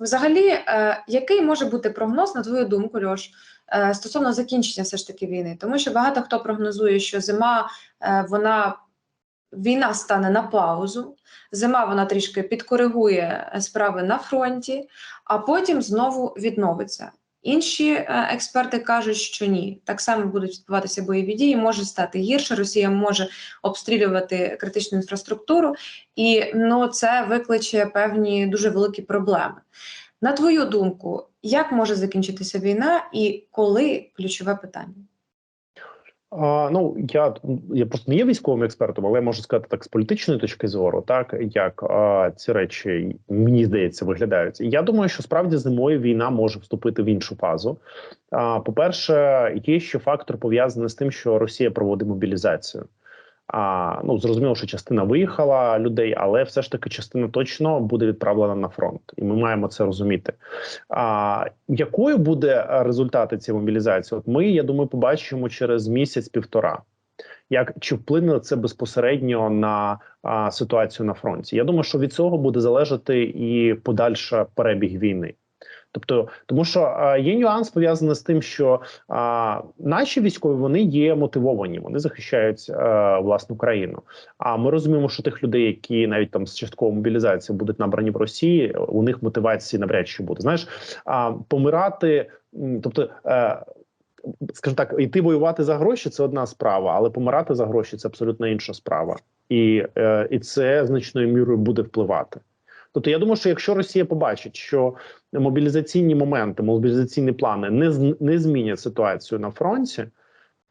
Взагалі, е, який може бути прогноз, на твою думку, Льош, е, стосовно закінчення все ж таки війни? Тому що багато хто прогнозує, що зима е, вона війна стане на паузу, зима вона трішки підкоригує справи на фронті, а потім знову відновиться. Інші е, експерти кажуть, що ні, так само будуть відбуватися бойові дії, може стати гірше. Росія може обстрілювати критичну інфраструктуру, і ну це викличе певні дуже великі проблеми. На твою думку, як може закінчитися війна і коли ключове питання? А, ну я я просто не є військовим експертом, але я можу сказати так з політичної точки зору, так як а, ці речі мені здається виглядають. Я думаю, що справді зимою війна може вступити в іншу фазу. А, по-перше, є ще фактор пов'язаний з тим, що Росія проводить мобілізацію. А ну зрозуміло, що частина виїхала людей, але все ж таки частина точно буде відправлена на фронт, і ми маємо це розуміти. А якою буде результати цієї мобілізації? От ми, я думаю, побачимо через місяць-півтора. Як чи вплине це безпосередньо на а, ситуацію на фронті? Я думаю, що від цього буде залежати і подальша перебіг війни. Тобто, тому що а, є нюанс пов'язаний з тим, що а, наші військові вони є мотивовані, вони захищають а, власну країну. А ми розуміємо, що тих людей, які навіть там з часткової мобілізації будуть набрані в Росії, у них мотивації навряд чи буде. Знаєш, а, помирати, тобто. Е, Скажімо так, йти воювати за гроші це одна справа, але помирати за гроші це абсолютно інша справа, і е, і це значною мірою буде впливати. Тобто, я думаю, що якщо Росія побачить, що мобілізаційні моменти, мобілізаційні плани не не змінять ситуацію на фронті,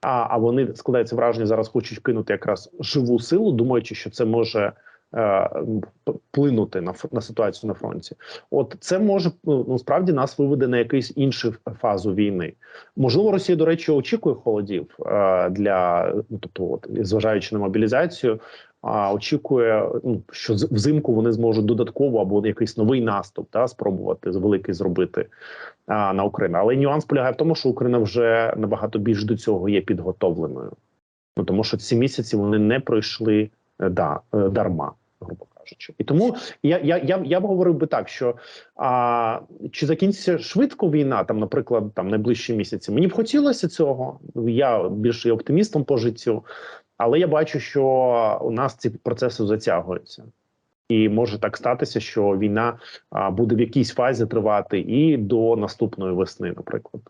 а, а вони складається враження, зараз хочуть кинути якраз живу силу, думаючи, що це може е, п- вплинути на на ситуацію на фронті. От це може ну, насправді нас виведе на якусь іншу фазу війни. Можливо, Росія, до речі, очікує холодів е, для ну, тобто, от, зважаючи на мобілізацію. А очікує, ну що взимку вони зможуть додатково або якийсь новий наступ та спробувати великий зробити а, на Україну. Але нюанс полягає в тому, що Україна вже набагато більш до цього є підготовленою. Ну тому що ці місяці вони не пройшли е, да, е, дарма, грубо кажучи. І тому я я, я, я б говорив би так, що а, чи закінчиться швидко війна, там, наприклад, там найближчі місяці. Мені б хотілося цього. Я більше є оптимістом по життю, але я бачу, що у нас ці процеси затягуються. І може так статися, що війна буде в якійсь фазі тривати і до наступної весни, наприклад.